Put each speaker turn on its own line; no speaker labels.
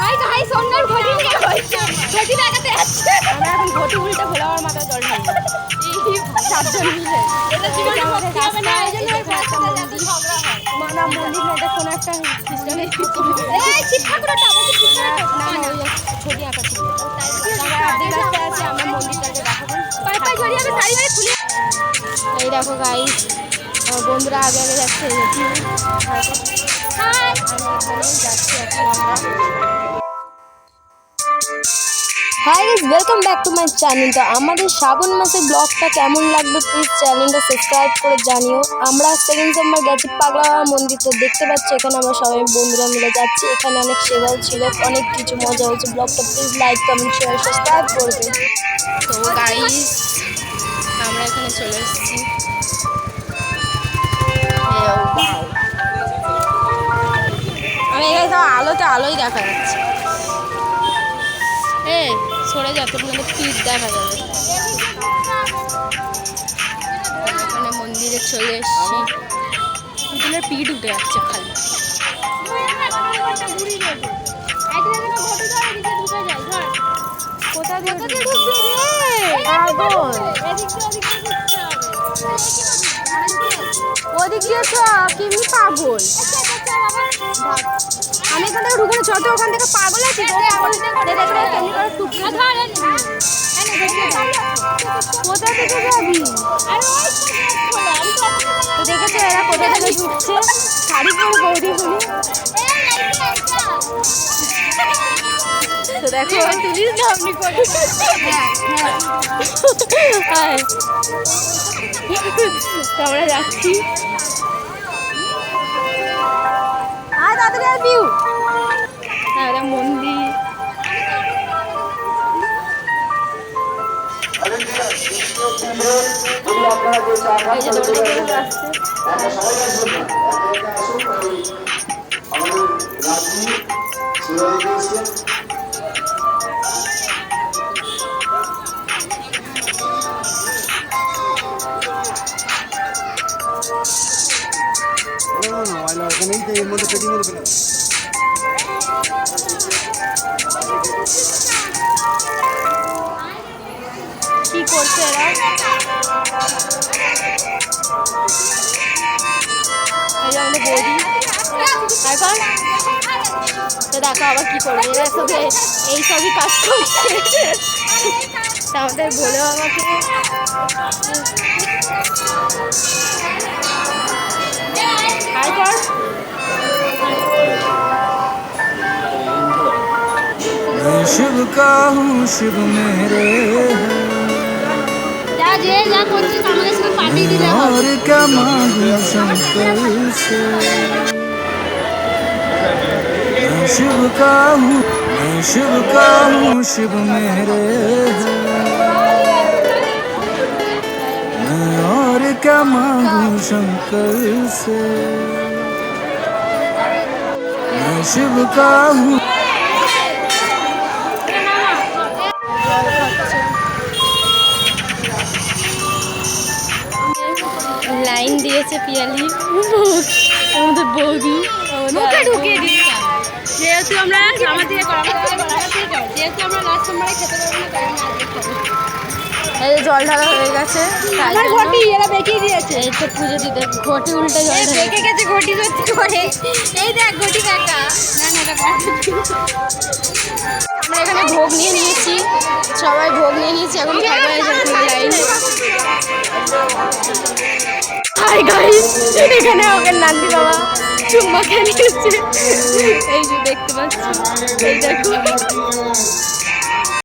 Hi guys অন্যর ঘটি নিয়ে হয়েছে ঘটি দেখাতে যাচ্ছে
আমরা এখন ঘটি উল্টে ভোলাবার মাথায় জল ঢালবো চারজন মিলে
এটা জীবনে ভক্তি হবে না এই জন্য
এটা মন্দির না এটা কোনো একটা খ্রিস্টানের
শিব ঠাকুরটা বলছি শিব ঠাকুরটা
না না, ওই ছবি আঁকা ছিল আমরা আছি মন্দিরটাকে দেখাবো
আমি শাড়ি খুলে
এই দেখো গাইস বন্ধুরা আগে আগে যাচ্ছে।
Hi welcome back to my channel তো আমাদের শ্রাবণ মাসের ব্লগটা কেমন লাগবে প্লিজ চ্যানেলটা সাবস্ক্রাইব করে জানিও। আমরা সেকেন্ড সোমবার গেছি পাগলা মন্দির। তো দেখতে পাচ্ছি এখানে আমরা সবাই বন্ধুরা মিলে যাচ্ছি। এখানে অনেক সেবাও ছিল, অনেক কিছু মজা হয়েছে। ব্লগটা please like comment share subscribe করবে।
তো গাইস আমরা এখানে চলে এসেছি। তো আলোই দেখা যাচ্ছে। এ সরে যা তোর মানে পিঠ দেখা যাবে। মানে মন্দিরে চলে এসেছি। পুতুলের পিঠ উঠে যাচ্ছে খালি। কোথা দিয়ে ওদিক দিয়ে পাগল? আমি এখান থেকে ওখান থেকে পাগল আছি কোথা থেকে কোথা থেকে ঢুকছে। শাড়ি পরে দেখো তুলিস না আপনি করে তো আমরা যাচ্ছি। আর তাড়াতাড়ি আর হ্যাঁ ওটা মন্দির।
Dice el monte pequeño de pelado.
কি করছে এরা? আমাদের বৌদি। এখন তো দেখো আবার কি করবে, এরা সব এই সবই কাজ করছে। তা আমাদের বলে আমাকে।
शिव का हूँ शिव मेरे और क्या मांगू शंकर से मैं शिव का हूँ मैं शिव का हूँ शिव मेरे क्या मांगू शंकर से मैं शिव का हूँ
লাইন দিয়েছে পিয়ালি আমাদের বৌদি
মুখে ঢুকিয়ে দিচ্ছে যেহেতু আমরা আমার দিকে কর
এই জল ঢালা হয়ে গেছে।
আমার ঘটি এরা বেঁকিয়ে দিয়েছে।
এই তো পুজো দিতে ঘটি উল্টে জল ঢেলে
বেঁকে গেছে ঘটি সত্যি করে। এই দেখ ঘটি কাকা। না না এটা
আমরা এখানে ভোগ নিয়ে নিয়েছি। সবাই ভোগ নিয়ে নিয়েছি এখন খাবে এই এখানে লাইন। হাই গাইস এখানে ওকে নান্দি বাবা চুম্মা খেয়ে নিয়েছে এই যে দেখতে পাচ্ছি এই দেখো।